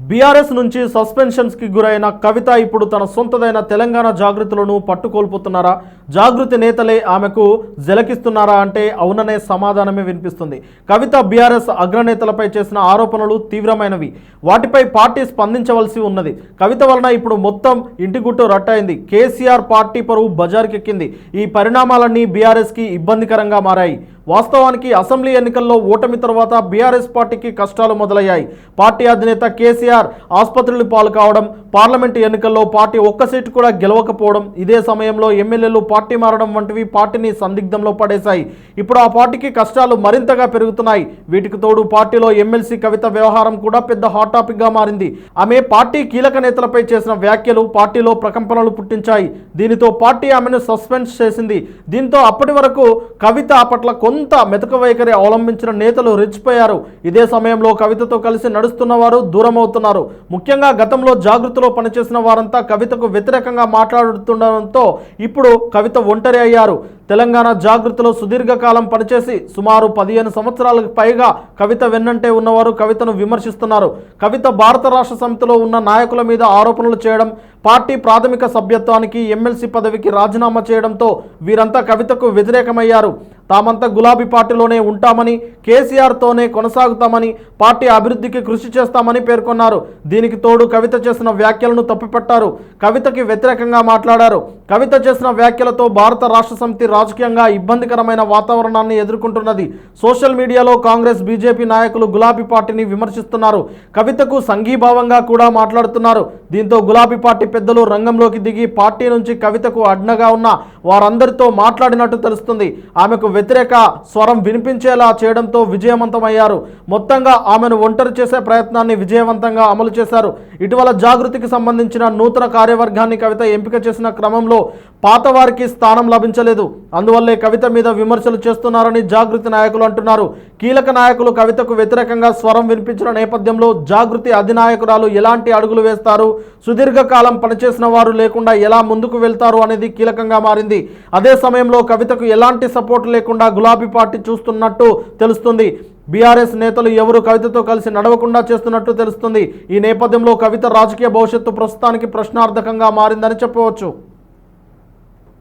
BRS నుంచి సస్పెన్షన్స్కి గురైన కవిత ఇప్పుడు తన సొంతదైన తెలంగాణ జాగృతులను పట్టుకోల్పోతున్నారా? జాగృతి నేతలే ఆమెకు జలకిస్తున్నారా అంటే అవుననే సమాధానమే వినిపిస్తుంది. కవిత బీఆర్ఎస్ అగ్రనేతలపై చేసిన ఆరోపణలు తీవ్రమైనవి. వాటిపై పార్టీ స్పందించవలసి ఉన్నది. కవిత వలన ఇప్పుడు మొత్తం ఇంటిగుట్టు రట్టయింది. కేసీఆర్ పార్టీ పరువు బజార్కెక్కింది. ఈ పరిణామాలన్నీ బీఆర్ఎస్కి ఇబ్బందికరంగా మారాయి. వాస్తవానికి అసెంబ్లీ ఎన్నికల్లో ఓటమి తర్వాత బీఆర్ఎస్ పార్టీకి కష్టాలు మొదలయ్యాయి. పార్టీ అధినేత కేసీఆర్ ఆసుపత్రులు పాలు కావడం పార్లమెంటు ఎన్నికల్లో పార్టీ ఒక్క సీటు కూడా గెలవకపోవడం ఇదే సమయంలో ఎమ్మెల్యేలు పార్టీ మారడం వంటివి పార్టీని సందిగ్ధంలో పడేశాయి. ఇప్పుడు ఆ పార్టీకి కష్టాలు మరింతగా పెరుగుతున్నాయి. వీటికి తోడు పార్టీలో ఎమ్మెల్సీ కవిత వ్యవహారం కూడా పెద్ద హాట్ టాపిక్గా మారింది. ఆమె పార్టీ కీలక నేతలపై చేసిన వ్యాఖ్యలు పార్టీలో ప్రకంపనలు పుట్టించాయి. దీనితో పార్టీ ఆమెను సస్పెండ్ చేసింది. దీంతో అప్పటి వరకు కవిత పట్ల కొంత మెతక వైఖరి అవలంబించిన నేతలు రెచ్చిపోయారు. ఇదే సమయంలో కవితతో కలిసి నడుస్తున్న వారు దూరం అవుతున్నారు ముఖ్యంగా గతంలో జాగృతిలో పనిచేసిన వారంతా కవితకు వ్యతిరేకంగా మాట్లాడుతుండడంతో ఇప్పుడు కవిత ఒంటరి అయ్యారు. తెలంగాణ జాగృతిలో సుదీర్ఘకాలం పనిచేసి సుమారు పదిహేను సంవత్సరాలకు పైగా కవిత వెన్నంటే ఉన్నవారు కవితను విమర్శిస్తున్నారు. కవిత భారత రాష్ట్ర సమితిలో ఉన్న నాయకుల మీద ఆరోపణలు చేయడం పార్టీ ప్రాథమిక సభ్యత్వానికి ఎమ్మెల్సీ పదవికి రాజీనామా చేయడంతో వీరంతా కవితకు వ్యతిరేకమయ్యారు. తామంతా గులాబీ పార్టీలోనే ఉంటామని కేసీఆర్తోనే కొనసాగుతామని పార్టీ అభివృద్ధికి కృషి చేస్తామని పేర్కొన్నారు. దీనికి తోడు కవిత చేసిన వ్యాఖ్యలను తప్పిపట్టారు. కవితకి వ్యతిరేకంగా మాట్లాడారు. కవిత చేసిన వ్యాఖ్యలతో భారత రాష్ట్ర సమితి రాజకీయంగా ఇబ్బందికరమైన వాతావరణాన్ని ఎదుర్కొంటున్నది. సోషల్ మీడియాలో కాంగ్రెస్ బీజేపీ నాయకులు గులాబీ పార్టీని విమర్శిస్తున్నారు. కవితకు సంఘీభావంగా కూడా మాట్లాడుతున్నారు. దీంతో గులాబీ పార్టీ పెద్దలు రంగంలోకి దిగి పార్టీ నుంచి కవితకు అడ్డగా ఉన్న వారందరితో మాట్లాడినట్టు తెలుస్తుంది. ఆమెకు వ్యతిరేక స్వరం వినిపించేలా చేయడంతో విజయవంతమయ్యారు. మొత్తంగా ఆమెను ఒంటరి చేసే ప్రయత్నాన్ని విజయవంతంగా అమలు చేశారు. ఇటీవల జాగృతికి సంబంధించిన నూతన కార్యవర్గాన్ని కవిత ఎంపిక చేసిన క్రమంలో పాత వారికి స్థానం లభించలేదు. అందువల్లే కవిత మీద విమర్శలు చేస్తున్నారని జాగృతి నాయకులు అంటున్నారు. కీలక నాయకులు కవితకు వ్యతిరేకంగా స్వరం వినిపించిన నేపథ్యంలో జాగృతి అధినాయకురాలు ఎలాంటి అడుగులు వేస్తారు? సుదీర్ఘకాలం పనిచేసిన వారు లేకుండా ఎలా ముందుకు వెళ్తారు అనేది కీలకంగా మారింది. అదే సమయంలో కవితకు ఎలాంటి సపోర్ట్ లేకుండా గులాబీ పార్టీ చూస్తున్నట్టు తెలుస్తుంది. బీఆర్ఎస్ నేతలు ఎవరు కవితతో కలిసి నడవకుండా చేస్తున్నట్టు తెలుస్తుంది. ఈ నేపథ్యంలో కవిత రాజకీయ భవిష్యత్తు ప్రస్తుతానికి ప్రశ్నార్థకంగా మారిందని చెప్పవచ్చు.